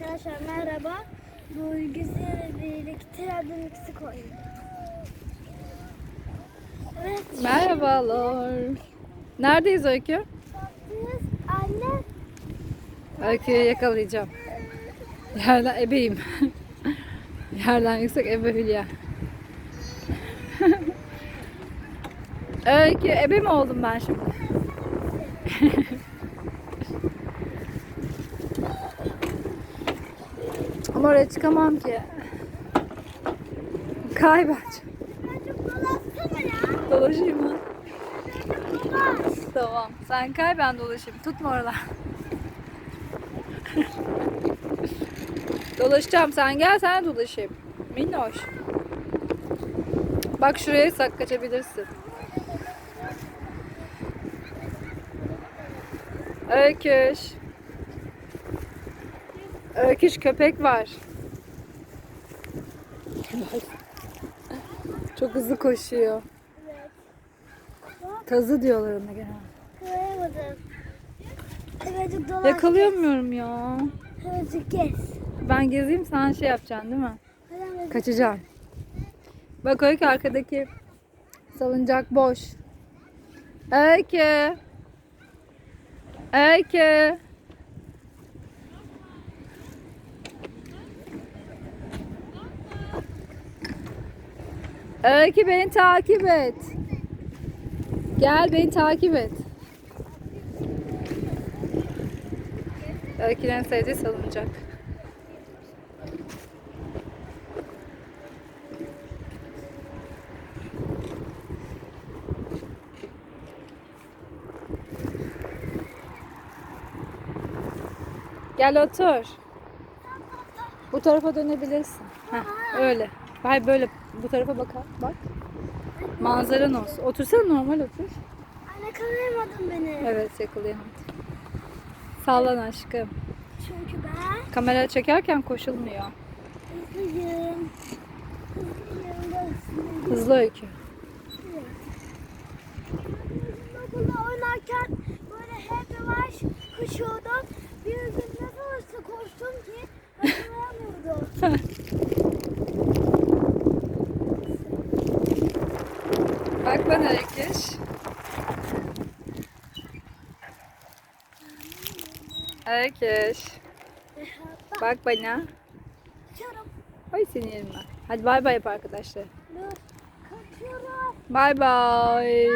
Arkadaşlar merhaba. Bu bilgisayarla birlikte adım ikisi koydum. Evet. Merhabalar. Neredeyiz Öykü? Anne Öykü'yü yakalayacağım. Yerden ebeyim. Yerden yüksek ebe Hülya. Öykü ebe mi oldum ben şimdi? Ama oraya çıkamam ki. Kaybet. Dolaşayım mı? Tamam. Sen kay ben dolaşayım. Tutma oralar. Dolaşacağım. Sen gel sen dolaşayım. Minnoş. Bak şuraya sak kaçabilirsin. Öyküş. Öyküş köpek var. Çok hızlı koşuyor. Evet. Tazı diyorlar ona genelde. Çocuk dolaş. Yakalayamıyorum ya. Gez. Ben gezeyim sen şey yapacaksın değil mi? Hadi Kaçacaksın. Bak Öykü arkadaki salıncak boş. Öykü. Öykü. Öykü beni takip et. Gel beni takip et. Öykü'nün en sevdiği salıncak. Gel otur. Bu tarafa dönebilirsin. Heh, öyle. Hayır böyle bu tarafa bak. Bak. Manzaran olsun. Otursana normal otur. Anne kalayamadın beni. Evet yakalayamadım. Sallan aşkım. Çünkü ben Kamera çekerken koşulmuyor. hızlıyım. Hızlıyım hızlıyım. Hızlı öykü. Okulda oynarken böyle hep yavaş koşuyordum. Bir gün nasıl hızlı koştum ki hatırlayamıyordum. Bak bana öyküş. Öyküş. Bak bana. Ay seni yerim ben. Hadi bay bay yap arkadaşlar. Bay bay.